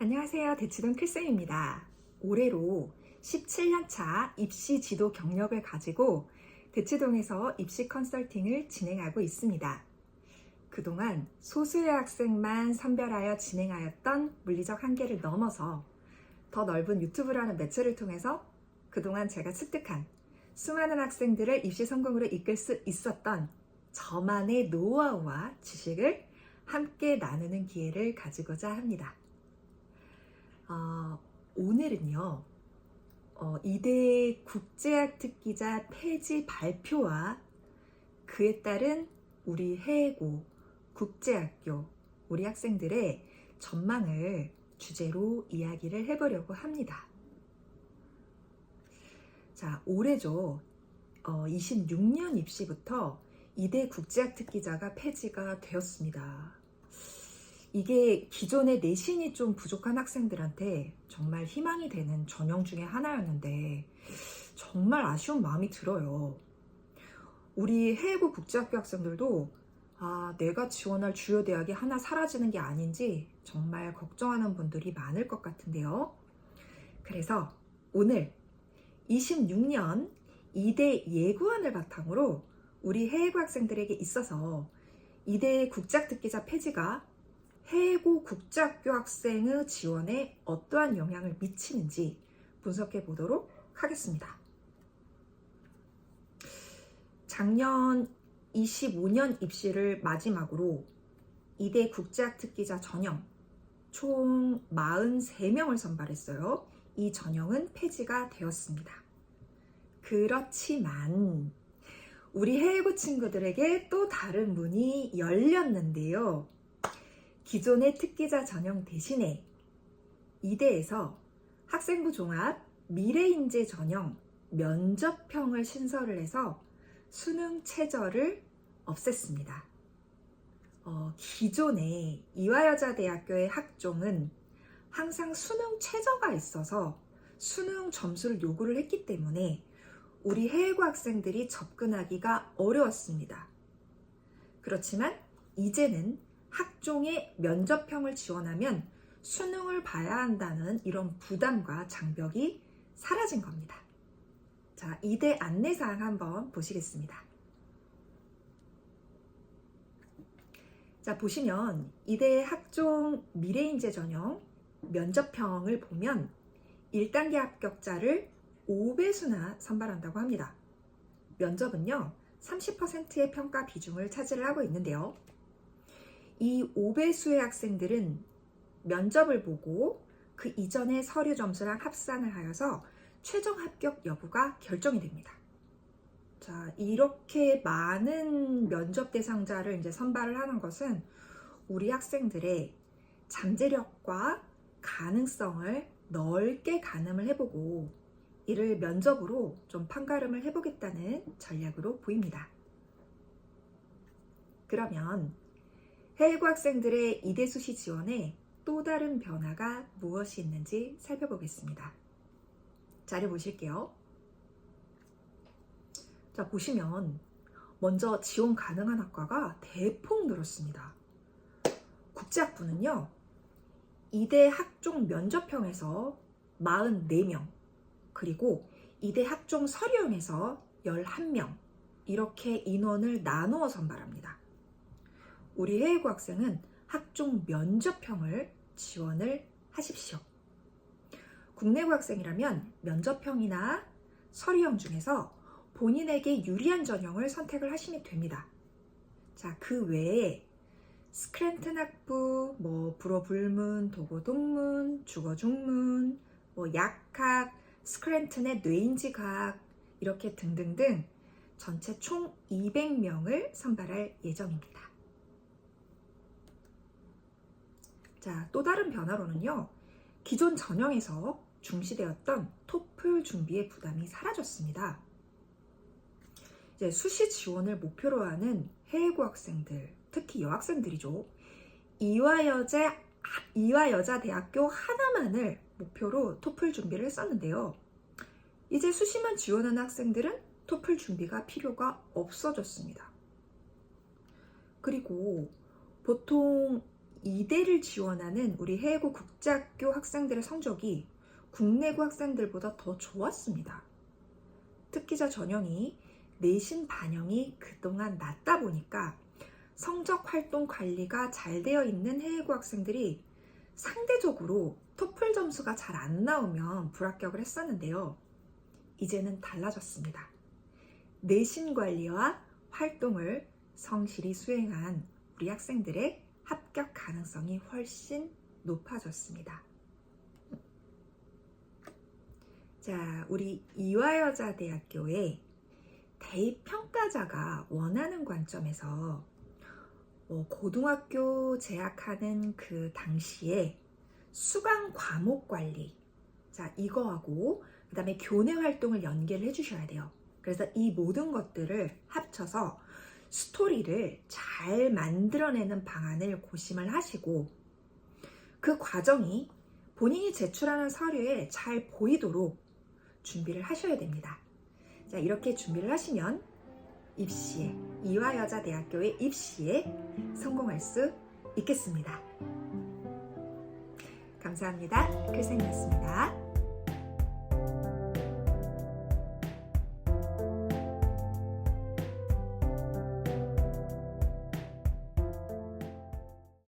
안녕하세요. 대치동 필쌤입니다. 올해로 17년차 입시 지도 경력을 가지고 대치동에서 입시 컨설팅을 진행하고 있습니다. 그동안 소수의 학생만 선별하여 진행하였던 물리적 한계를 넘어서 더 넓은 유튜브라는 매체를 통해서 그동안 제가 습득한 수많은 학생들을 입시 성공으로 이끌 수 있었던 저만의 노하우와 지식을 함께 나누는 기회를 가지고자 합니다. 어, 오늘은요, 어, 이대 국제학 특기자 폐지 발표와 그에 따른 우리 해외고 국제학교 우리 학생들의 전망을 주제로 이야기를 해보려고 합니다. 자, 올해죠. 어, 26년 입시부터 이대 국제학 특기자가 폐지가 되었습니다. 이게 기존의 내신이 좀 부족한 학생들한테 정말 희망이 되는 전형 중에 하나였는데 정말 아쉬운 마음이 들어요. 우리 해외고 국제학교 학생들도 아, 내가 지원할 주요 대학이 하나 사라지는 게 아닌지 정말 걱정하는 분들이 많을 것 같은데요. 그래서 오늘 26년 2대 예고안을 바탕으로 우리 해외고 학생들에게 있어서 2대 국제학특기자 폐지가 해외고 국제학교 학생의 지원에 어떠한 영향을 미치는지 분석해 보도록 하겠습니다. 작년 25년 입시를 마지막으로 2대 국제학 특기자 전형 총 43명을 선발했어요. 이 전형은 폐지가 되었습니다. 그렇지만 우리 해외고 친구들에게 또 다른 문이 열렸는데요. 기존의 특기자 전형 대신에 이대에서 학생부 종합 미래인재 전형 면접형을 신설을 해서 수능 최저를 없앴습니다. 어, 기존의 이화여자대학교의 학종은 항상 수능 최저가 있어서 수능 점수를 요구를 했기 때문에 우리 해외고 학생들이 접근하기가 어려웠습니다. 그렇지만 이제는 학종의 면접형을 지원하면 수능을 봐야 한다는 이런 부담과 장벽이 사라진 겁니다. 자, 이대 안내사항 한번 보시겠습니다. 자, 보시면 이대 학종 미래인재 전형 면접형을 보면 1단계 합격자를 5배수나 선발한다고 합니다. 면접은요, 30%의 평가 비중을 차지를 하고 있는데요. 이 5배수의 학생들은 면접을 보고 그 이전의 서류 점수랑 합산을 하여서 최종 합격 여부가 결정이 됩니다. 자, 이렇게 많은 면접 대상자를 이제 선발을 하는 것은 우리 학생들의 잠재력과 가능성을 넓게 가늠을 해보고 이를 면접으로 좀 판가름을 해보겠다는 전략으로 보입니다. 그러면 해외고 학생들의 이대 수 시 지원에 또 다른 변화가 무엇이 있는지 살펴보겠습니다. 자료 보실게요. 자, 보시면 먼저 지원 가능한 학과가 대폭 늘었습니다. 국제학부는요, 이대 학종 면접형에서 44명, 그리고 이대 학종 서류형에서 11명, 이렇게 인원을 나누어 선발합니다. 우리 해외고 학생은 학종 면접형을 지원을 하십시오. 국내고 학생이라면 면접형이나 서류형 중에서 본인에게 유리한 전형을 선택을 하시면 됩니다. 자, 그 외에 스크랜튼 학부, 뭐 불어 불문, 도고 동문, 주거 중문, 뭐 약학, 스크랜튼의 뇌인지 과학 이렇게 등등등 전체 총 200명을 선발할 예정입니다. 자, 또 다른 변화로는요. 기존 전형에서 중시되었던 토플 준비의 부담이 사라졌습니다. 이제 수시 지원을 목표로 하는 해외고 학생들, 특히 여학생들이죠. 이화 여자 이화 여자 대학교 하나만을 목표로 토플 준비를 했었는데요. 이제 수시만 지원하는 학생들은 토플 준비가 필요가 없어졌습니다. 그리고 보통 이대를 지원하는 우리 해외고 국제학교 학생들의 성적이 국내고 학생들보다 더 좋았습니다. 특기자 전형이 내신 반영이 그동안 낮다 보니까 성적 활동 관리가 잘 되어 있는 해외고 학생들이 상대적으로 토플 점수가 잘 안 나오면 불합격을 했었는데요. 이제는 달라졌습니다. 내신 관리와 활동을 성실히 수행한 우리 학생들의 합격 가능성이 훨씬 높아졌습니다. 자, 우리 이화여자대학교의 대입 평가자가 원하는 관점에서 어, 고등학교 재학하는 그 당시에 수강 과목 관리, 자, 이거하고 그 다음에 교내 활동을 연계를 해주셔야 돼요. 그래서 이 모든 것들을 합쳐서 스토리를 잘 만들어내는 방안을 고심을 하시고 그 과정이 본인이 제출하는 서류에 잘 보이도록 준비를 하셔야 됩니다. 자, 이렇게 준비를 하시면 입시에, 이화여자대학교의 입시에 성공할 수 있겠습니다. 감사합니다. 클쌤이었습니다.